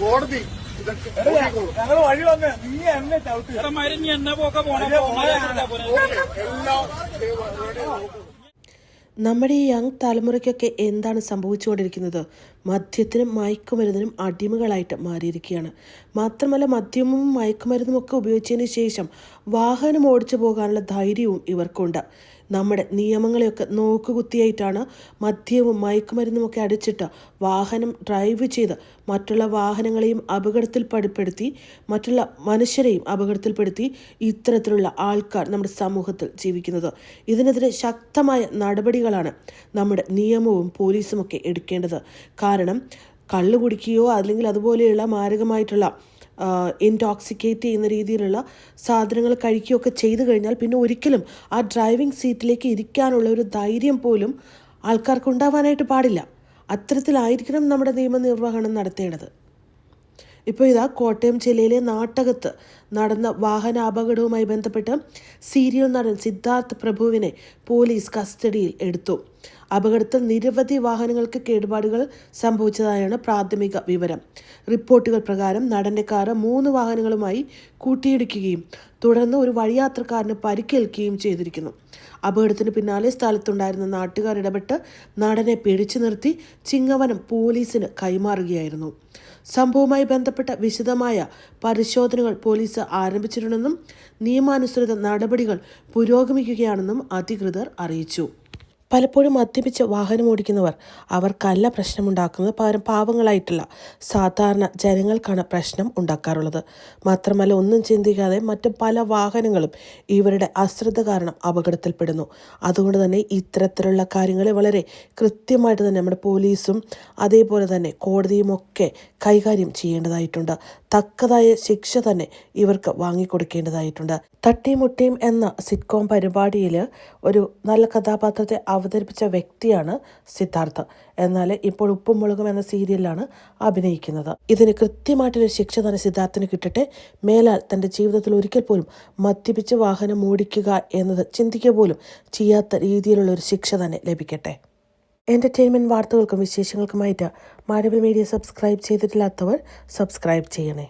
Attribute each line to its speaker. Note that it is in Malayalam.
Speaker 1: കോടതി.
Speaker 2: ഞങ്ങൾ വഴി വന്ന് നീ എന്നെ ചവിട്ടി.
Speaker 3: മരുന്ന് എന്നെ പോക്ക പോണ
Speaker 4: നമ്മുടെ ഈ യങ് തലമുറയ്ക്കൊക്കെ എന്താണ് സംഭവിച്ചുകൊണ്ടിരിക്കുന്നത്? മദ്യത്തിനും മയക്കുമരുന്നിനും അടിമകളായിട്ട് മാറിയിരിക്കുകയാണ്. മാത്രമല്ല മദ്യവും മയക്കുമരുന്നും ഒക്കെ ഉപയോഗിച്ചതിന് ശേഷം വാഹനം ഓടിച്ചു പോകാനുള്ള ധൈര്യവും ഇവർക്കുണ്ട്. നമ്മുടെ നിയമങ്ങളെയൊക്കെ നോക്കുകുത്തിയായിട്ടാണ് മദ്യവും മയക്കുമരുന്നും ഒക്കെ അടിച്ചിട്ട് വാഹനം ഡ്രൈവ് ചെയ്ത് മറ്റുള്ള വാഹനങ്ങളെയും അപകടത്തിൽ പടിപ്പെടുത്തി മറ്റുള്ള മനുഷ്യരെയും അപകടത്തിൽപ്പെടുത്തി ഇത്തരത്തിലുള്ള ആൾക്കാർ നമ്മുടെ സമൂഹത്തിൽ ജീവിക്കുന്നത്. ഇതിനെതിരെ ശക്തമായ നടപടികളാണ് നമ്മുടെ നിയമവും പോലീസും ഒക്കെ എടുക്കേണ്ടത്. കാരണം കള്ളു കുടിക്കുകയോ അല്ലെങ്കിൽ അതുപോലെയുള്ള മാരകമായിട്ടുള്ള ഇൻടോക്സിക്കേറ്റ് ചെയ്യുന്ന രീതിയിലുള്ള സാധനങ്ങൾ കഴിക്കുകയൊക്കെ ചെയ്തു കഴിഞ്ഞാൽ പിന്നെ ഒരിക്കലും ആ ഡ്രൈവിംഗ് സീറ്റിലേക്ക് ഇരിക്കാനുള്ള ഒരു ധൈര്യം പോലും ആൾക്കാർക്ക് ഉണ്ടാവാനായിട്ട് പാടില്ല. അത്തരത്തിലായിരിക്കണം നമ്മുടെ നിയമനിർവഹണം നടത്തേണ്ടത്. ഇപ്പോൾ ഇതാ കോട്ടയം ജില്ലയിലെ നാട്ടകത്ത് നടന്ന വാഹന അപകടവുമായി ബന്ധപ്പെട്ട് സീരിയൽ നടൻ സിദ്ധാർത്ഥ് പ്രഭുവിനെ പോലീസ് കസ്റ്റഡിയിൽ എടുത്തു. അപകടത്തിൽ നിരവധി വാഹനങ്ങൾക്ക് കേടുപാടുകൾ സംഭവിച്ചതായാണ് പ്രാഥമിക വിവരം. റിപ്പോർട്ടുകൾ പ്രകാരം നടന്റെ കാർ മൂന്ന് വാഹനങ്ങളുമായി കൂട്ടിയിടിക്കുകയും തുടർന്ന് ഒരു വഴിയാത്രക്കാരന് പരിക്കേൽക്കുകയും ചെയ്തിരിക്കുന്നു. അപകടത്തിന് പിന്നാലെ സ്ഥലത്തുണ്ടായിരുന്ന നാട്ടുകാർ ഇടപെട്ട് നടനെ പിടിച്ചു നിർത്തി ചിങ്ങവനം പോലീസിന് കൈമാറുകയായിരുന്നു. സംഭവവുമായി ബന്ധപ്പെട്ട വിശദമായ പരിശോധനകൾ പോലീസ് ആരംഭിച്ചിട്ടുണ്ടെന്നും നിയമാനുസൃത നടപടികൾ പുരോഗമിക്കുകയാണെന്നും അധികൃതർ അറിയിച്ചു. പലപ്പോഴും മദ്യപിച്ച് വാഹനം ഓടിക്കുന്നവർ അവർക്കല്ല പ്രശ്നമുണ്ടാക്കുന്നത്. പകരം പാവങ്ങളായിട്ടുള്ള സാധാരണ ജനങ്ങൾക്കാണ് പ്രശ്നം ഉണ്ടാക്കാറുള്ളത്. മാത്രമല്ല ഒന്നും ചിന്തിക്കാതെ മറ്റ് പല വാഹനങ്ങളും ഇവരുടെ അശ്രദ്ധ കാരണം അപകടത്തിൽപ്പെടുന്നു. അതുകൊണ്ട് തന്നെ ഇത്തരത്തിലുള്ള കാര്യങ്ങളെ വളരെ കൃത്യമായിട്ട് തന്നെ നമ്മുടെ പോലീസും അതേപോലെ തന്നെ കോടതിയും ഒക്കെ കൈകാര്യം ചെയ്യേണ്ടതായിട്ടുണ്ട്. തക്കതായ ശിക്ഷ തന്നെ ഇവർക്ക് വാങ്ങിക്കൊടുക്കേണ്ടതായിട്ടുണ്ട്. തട്ടിമുട്ടിയും എന്ന സിറ്റ്കോം പരിപാടിയിൽ ഒരു നല്ല കഥാപാത്രത്തെ അവതരിപ്പിച്ച വ്യക്തിയാണ് സിദ്ധാർത്ഥ. എന്നാൽ ഇപ്പോൾ ഉപ്പും മുളകും എന്ന സീരിയലിലാണ് അഭിനയിക്കുന്നത്. ഇതിന് കൃത്യമായിട്ടൊരു ശിക്ഷ തന്നെ സിദ്ധാർത്ഥിന് കിട്ടട്ടെ. മേലാൽ തന്റെ ജീവിതത്തിൽ ഒരിക്കൽ പോലും മദ്യപിച്ച് വാഹനം ഓടിക്കുക എന്നത് ചിന്തിക്കുക പോലും ചെയ്യാത്ത രീതിയിലുള്ള ഒരു ശിക്ഷ തന്നെ ലഭിക്കട്ടെ. എന്റർടൈൻമെന്റ് വാർത്തകൾക്കും വിശേഷങ്ങൾക്കുമായിട്ട് മാരവൽ മീഡിയ സബ്സ്ക്രൈബ് ചെയ്തിട്ടില്ലാത്തവർ സബ്സ്ക്രൈബ് ചെയ്യണേ.